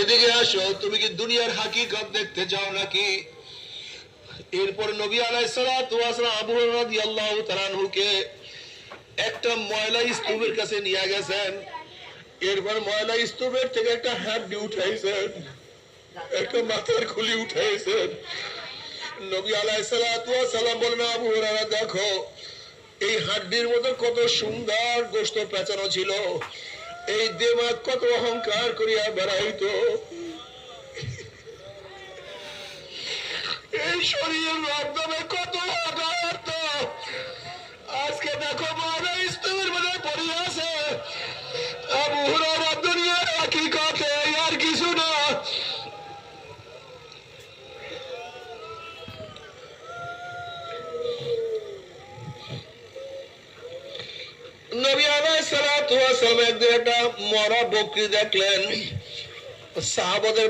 এদিকে আসো, তুমি কি দুনিয়ার হাকিকত দেখতে চাও নাকি? এরপর নবী আলাইসালাম আবু রাদিয়াল্লাহু তাআলা আনহুকে একটা ময়লা স্তূপের কাছে নিয়ে গেছেন। এরপর ময়লা স্তূপের থেকে একটা হাড্ডি উঠাইছেন। একটা মাথার খুলি উঠাইছেন। নবী আলাইসালাম বলেন আবু দেখো, এই হাড্ডির মধ্যে কত সুন্দর গোস্ত পেঁচানো ছিল। এই দেমাগ কত অহংকার করিয়া বেড়াইত। এই শরীর মরা দেখলেন। সাহাবাদের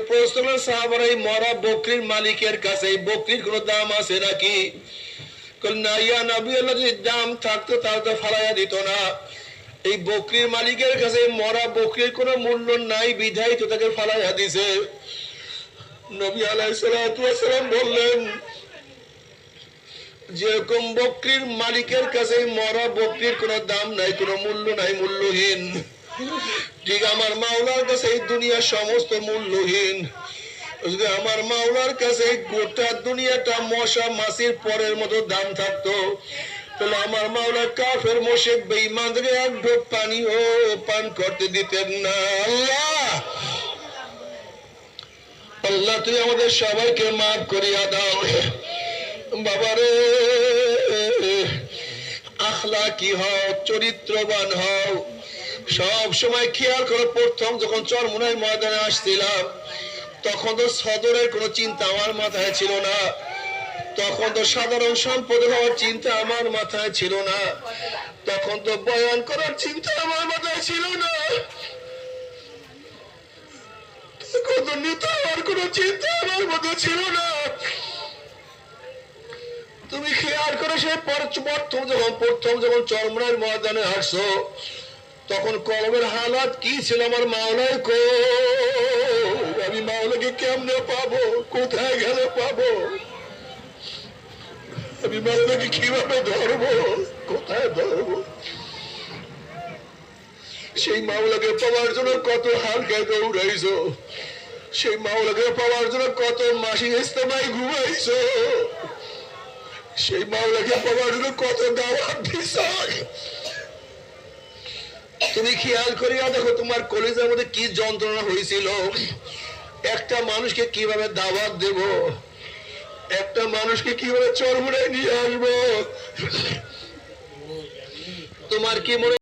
সাহাবারা এই মরা বকরির মালিকের কাছে, এই বকরির কোনো দাম আছে নাকি? নবী দাম থাকতো তাহলে তো ফালাইয়া দিত না। এই বকরির মালিকের কাছে মরা বকরির কোনো মূল্য নাই বিধাই তো তাকে ফালাইয়া দিছে। নবী আলাইসালাম বললেন যেরকম বকরির মালিকের কাছে মরা বকরির কোনো দাম নাই, কোনো মূল্য নাই, মূল্যহীন। ঠিক আমার মাওলার কাছে এই দুনিয়া সমস্ত মূল্যহীন। আমার মাওলার কাছে গোটা দুনিয়াটা মশা মাছির পরের মতো দাম থাকতো, তাহলে আমার মাওলা কাফের মোশেক বেঈমানদেরকে এক ঢোক পানিও পান করতে দিতেন না। আল্লাহ! আল্লাহ, তুমি আমাদের সবাইকে মাফ করিয়া দাও। বাবারে আখলা কি হও, চরিত্রবান হও। সব সময় খেয়াল করো, প্রথম যখন চরমুনাই ময়দানে আসছিলাম, তখন তো সদরের কোনো চিন্তা আমার মাথায় ছিল না। তখন তো সাধারণ সম্পদ হওয়ার চিন্তা আমার মাথায় ছিল না। তখন তো বয়ান করার চিন্তা আমার মাথায় ছিল না। তখন তো নেতা হওয়ার কোনো চিন্তা আমার মধ্যে ছিল না। তুমি খেয়াল করে সে পর- প্রথম যখন প্রথম যখন চরমরার ময়দানে আসছো তখন কলমের হালাত কি ছিল আমার মাওলাই কো? আমি মাওলাকে কেমনে পাবো? কোথায় গেলে পাবো? আমি মাওলাকে কীভাবে ধরবো? কোথায় ধরবো? সেই মাওলাকে পাওয়ার জন্য কত হালকায় দৌড়াইছো সেই মাওলাকে পাওয়ার জন্য কত মাসি ইস্তেমায় ঘুমাইছো? সেই মাওলাকে পাওয়ার জন্য কত দাওয়াত দিছ তুমি খেয়াল করিয়া দেখো, তোমার কলেজের মধ্যে কি যন্ত্রণা হয়েছিল একটা মানুষকে কীভাবে দাওয়াত দেব? একটা মানুষকে কীভাবে চরমুড়ায় নিয়ে আসব? তোমার কি মনে